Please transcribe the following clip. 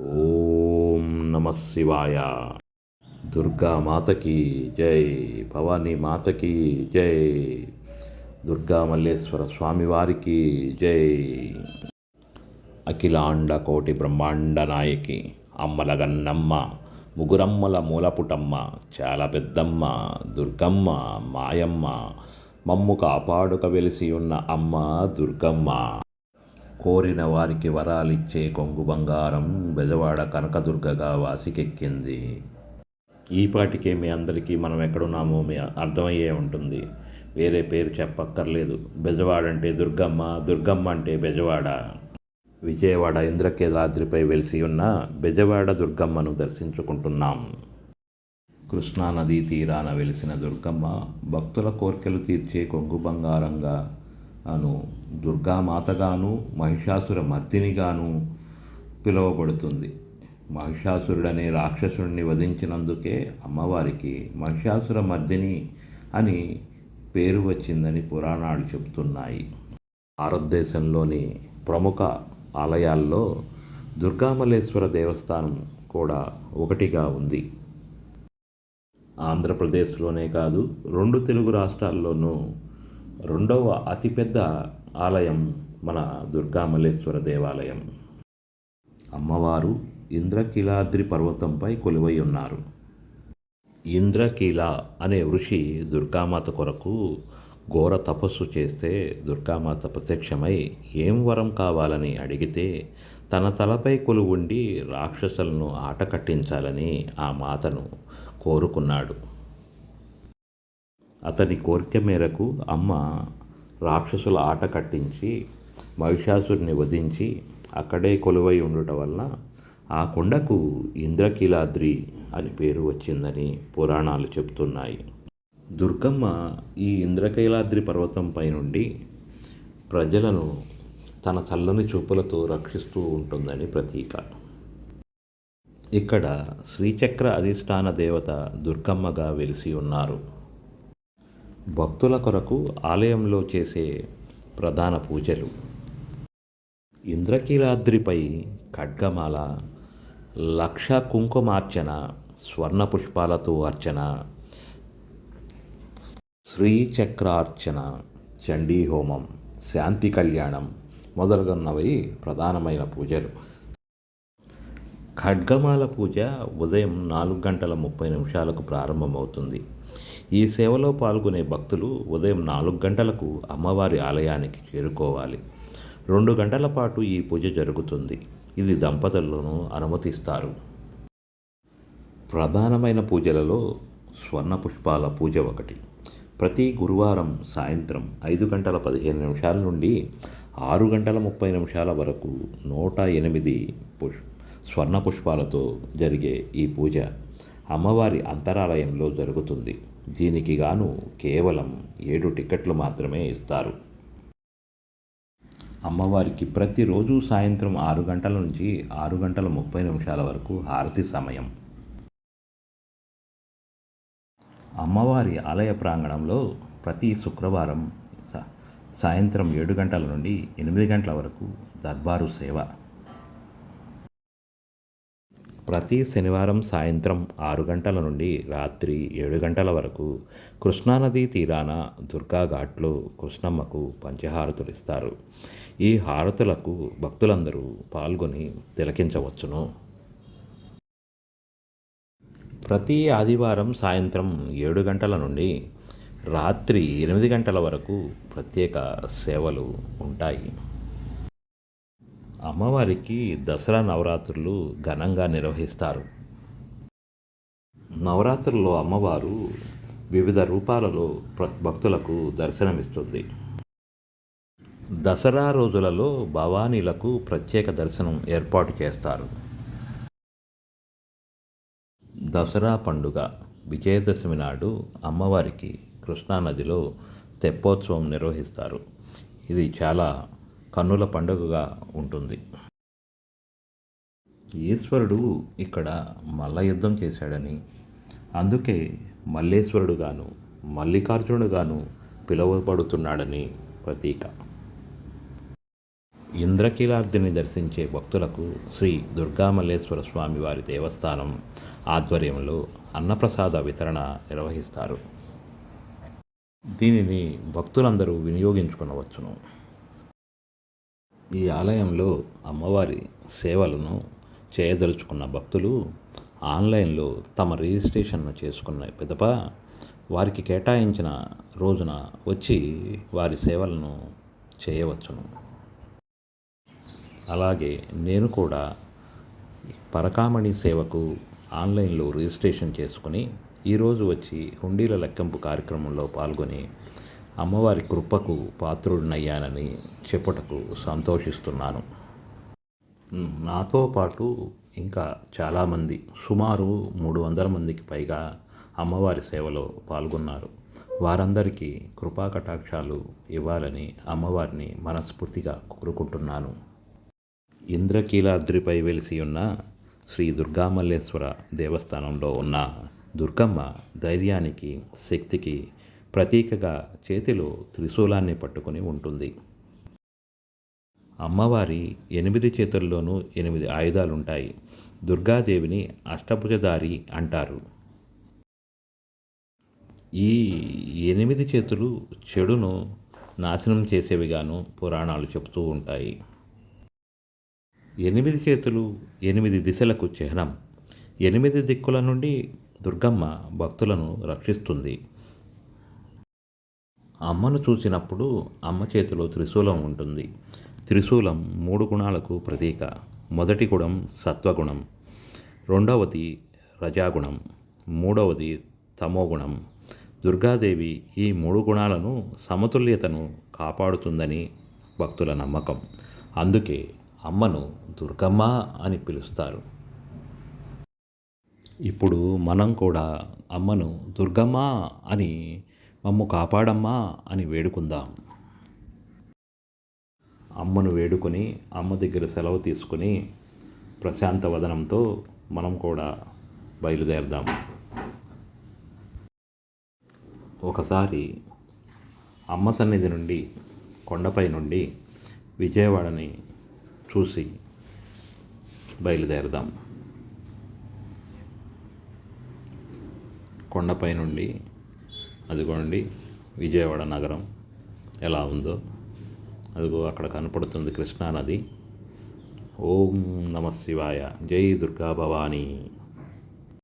ఓం నమ శివాయ. దుర్గా మాతకి జై భవానీ మాతకి జై దుర్గా మల్లేశ్వర స్వామివారికి జై. అఖిలాండ కోటి బ్రహ్మాండ నాయకి అమ్మల గన్నమ్మ ముగురమ్మల మూలపుటమ్మ చాలా పెద్దమ్మ దుర్గమ్మ మాయమ్మ మమ్ము కాపాడుక వెలిసి ఉన్న అమ్మ దుర్గమ్మ. కోరిన వారికి వరాలిచ్చే కొంగు బంగారం బెజవాడ కనకదుర్గగా వాసికెక్కింది. ఈపాటికే మీ అందరికీ మనం ఎక్కడున్నామో మీ అర్థమయ్యే ఉంటుంది. వేరే పేరు చెప్పక్కర్లేదు. బెజవాడ అంటే దుర్గమ్మ దుర్గమ్మ అంటే బెజవాడ. విజయవాడ ఇంద్రకేదాద్రిపై వెలిసి ఉన్న బెజవాడ దుర్గమ్మను దర్శించుకుంటున్నాం. కృష్ణానదీ తీరాన వెలిసిన దుర్గమ్మ భక్తుల కోర్కెలు తీర్చే కొంగు బంగారంగా అను దుర్గామాతగాను మహిషాసుర మర్దినిగాను పిలువబడుతుంది. మహిషాసురుడనే రాక్షసుడిని వధించినందుకే అమ్మవారికి మహిషాసుర మర్దిని అని పేరు వచ్చిందని పురాణాలు చెబుతున్నాయి. భారతదేశంలోని ప్రముఖ ఆలయాల్లో దుర్గామల్లేశ్వర దేవస్థానం కూడా ఒకటిగా ఉంది. ఆంధ్రప్రదేశ్లోనే కాదు రెండు తెలుగు రాష్ట్రాల్లోనూ రెండవ అతిపెద్ద ఆలయం మన దుర్గామల్లేశ్వర దేవాలయం. అమ్మవారు ఇంద్రకీలాద్రి పర్వతంపై కొలువై ఉన్నారు. ఇంద్రకీల అనే ఋషి దుర్గామాత కొరకు ఘోర తపస్సు చేస్తే దుర్గామాత ప్రత్యక్షమై ఏం వరం కావాలని అడిగితే తన తలపై కొలువుండి రాక్షసులను ఆట కట్టించాలని ఆ మాతను కోరుకున్నాడు. అతని కోరిక మేరకు అమ్మ రాక్షసుల ఆట కట్టించి మహిషాసుడిని వధించి అక్కడే కొలువై ఉండటం వల్ల ఆ కొండకు ఇంద్రకీలాద్రి అని పేరు వచ్చిందని పురాణాలు చెబుతున్నాయి. దుర్గమ్మ ఈ ఇంద్రకీలాద్రి పర్వతంపై నుండి ప్రజలను తన చల్లని చూపులతో రక్షిస్తూ ఉంటుందని ప్రతీక. ఇక్కడ శ్రీచక్ర అధిష్టాన దేవత దుర్గమ్మగా వెలిసి ఉన్నారు. భక్తుల కొరకు ఆలయంలో చేసే ప్రధాన పూజలు. ఇంద్రకీలాద్రిపై ఖడ్గమాల లక్ష కుంకుమార్చన స్వర్ణ పుష్పాలతో అర్చన శ్రీచక్రార్చన చండీ హోమం శాంతి కళ్యాణం మొదలగున్నవి ప్రధానమైన పూజలు. ఖడ్గమాల పూజ ఉదయం నాలుగు గంటల ముప్పై నిమిషాలకు ప్రారంభమవుతుంది. ఈ సేవలో పాల్గొనే భక్తులు ఉదయం నాలుగు గంటలకు అమ్మవారి ఆలయానికి చేరుకోవాలి. రెండు గంటల పాటు ఈ పూజ జరుగుతుంది. ఇది దంపతులను అనుమతిస్తారు. ప్రధానమైన పూజలలో స్వర్ణ పుష్పాల పూజ ఒకటి. ప్రతి గురువారం సాయంత్రం ఐదు గంటల పదిహేను నిమిషాల నుండి ఆరు గంటల ముప్పై నిమిషాల వరకు నూట ఎనిమిది పుష్ స్వర్ణ పుష్పాలతో జరిగే ఈ పూజ అమ్మవారి అంతరాలయంలో జరుగుతుంది. దీనికి గాను కేవలం ఏడు టికెట్లు మాత్రమే ఇస్తారు. అమ్మవారికి ప్రతిరోజు సాయంత్రం ఆరు గంటల నుంచి ఆరు గంటల ముప్పై నిమిషాల వరకు హారతి సమయం. అమ్మవారి ఆలయ ప్రాంగణంలో ప్రతి శుక్రవారం సాయంత్రం ఏడు గంటల నుండి ఎనిమిది గంటల వరకు దర్బారు సేవ. ప్రతి శనివారం సాయంత్రం ఆరు గంటల నుండి రాత్రి ఏడు గంటల వరకు కృష్ణానదీ తీరాన దుర్గా ఘాట్లో కృష్ణమ్మకు పంచహారతులు ఇస్తారు. ఈ హారతులకు భక్తులందరూ పాల్గొని తిలకించవచ్చును. ప్రతి ఆదివారం సాయంత్రం ఏడు గంటల నుండి రాత్రి ఎనిమిది గంటల వరకు ప్రత్యేక సేవలు ఉంటాయి. అమ్మవారికి దసరా నవరాత్రులు ఘనంగా నిర్వహిస్తారు. నవరాత్రుల్లో అమ్మవారు వివిధ రూపాలలో భక్తులకు దర్శనమిస్తుంది. దసరా రోజులలో భవానీలకు ప్రత్యేక దర్శనం ఏర్పాటు చేస్తారు. దసరా పండుగ విజయదశమి నాడు అమ్మవారికి కృష్ణానదిలో తెప్పోత్సవం నిర్వహిస్తారు. ఇది చాలా కన్నుల పండుగగా ఉంటుంది. ఈశ్వరుడు ఇక్కడ మల్ల యుద్ధం చేశాడని. అందుకే మల్లేశ్వరుడుగాను మల్లికార్జునుడుగాను పిలువబడుతున్నాడని ప్రతీక. ఇంద్రకీలాద్రిని దర్శించే భక్తులకు శ్రీ దుర్గామల్లేశ్వర స్వామి వారి దేవస్థానం ఆధ్వర్యంలో అన్నప్రసాద వితరణ నిర్వహిస్తారు. దీనిని భక్తులందరూ వినియోగించుకునవచ్చును. ఈ ఆలయంలో అమ్మవారి సేవలను చేయదలుచుకున్న భక్తులు ఆన్లైన్లో తమ రిజిస్ట్రేషన్ను చేసుకున్న పిదప వారికి కేటాయించిన రోజున వచ్చి వారి సేవలను చేయవచ్చును. అలాగే నేను కూడా పరకామణి సేవకు ఆన్లైన్లో రిజిస్ట్రేషన్ చేసుకుని ఈరోజు వచ్చి హుండీల లెక్కింపు కార్యక్రమంలో పాల్గొని అమ్మవారి కృపకు పాత్రుడినయ్యానని చెప్పుటకు సంతోషిస్తున్నాను. నాతో పాటు ఇంకా చాలామంది సుమారు మూడు వందల మందికి పైగా అమ్మవారి సేవలో పాల్గొన్నారు. వారందరికీ కృపా కటాక్షాలు ఇవ్వాలని అమ్మవారిని మనస్ఫూర్తిగా కోరుకుంటున్నాను. ఇంద్రకీలాద్రిపై వెలిసి ఉన్న శ్రీ దుర్గామల్లేశ్వర దేవస్థానంలో ఉన్న దుర్గమ్మ ధైర్యానికి శక్తికి ప్రతీకగా చేతిలో త్రిశూలాన్ని పట్టుకొని ఉంటుంది. అమ్మవారి ఎనిమిది చేతుల్లోనూ ఎనిమిది ఆయుధాలుంటాయి. దుర్గాదేవిని అష్టభుజధారి అంటారు. ఈ ఎనిమిది చేతులు చెడును నాశనం చేసేవిగాను పురాణాలు చెబుతూ ఉంటాయి. ఎనిమిది చేతులు ఎనిమిది దిశలకు చిహ్నం. ఎనిమిది దిక్కుల నుండి దుర్గమ్మ భక్తులను రక్షిస్తుంది. అమ్మను చూసినప్పుడు అమ్మ చేతిలో త్రిశూలం ఉంటుంది. త్రిశూలం మూడు గుణాలకు ప్రతీక. మొదటి గుణం సత్వగుణం. రెండవది రజాగుణం. మూడవది తమోగుణం. దుర్గాదేవి ఈ మూడు గుణాలను సమతుల్యతను కాపాడుతుందని భక్తుల నమ్మకం. అందుకే అమ్మను దుర్గమ్మ అని పిలుస్తారు. ఇప్పుడు మనం కూడా అమ్మను దుర్గమ్మ అని మమ్ము కాపాడమ్మా అని వేడుకుందాం. అమ్మను వేడుకొని అమ్మ దగ్గర సెలవు తీసుకుని ప్రశాంత వదనంతో మనం కూడా బయలుదేరదాం. ఒకసారి అమ్మ సన్నిధి నుండి కొండపై నుండి విజయవాడని చూసి బయలుదేరదాం. కొండపై నుండి అదిగోండి విజయవాడ నగరం ఎలా ఉందో. అదిగో అక్కడ కనపడుతుంది కృష్ణానది. ఓం నమ శివాయ. జై దుర్గా భవానీ.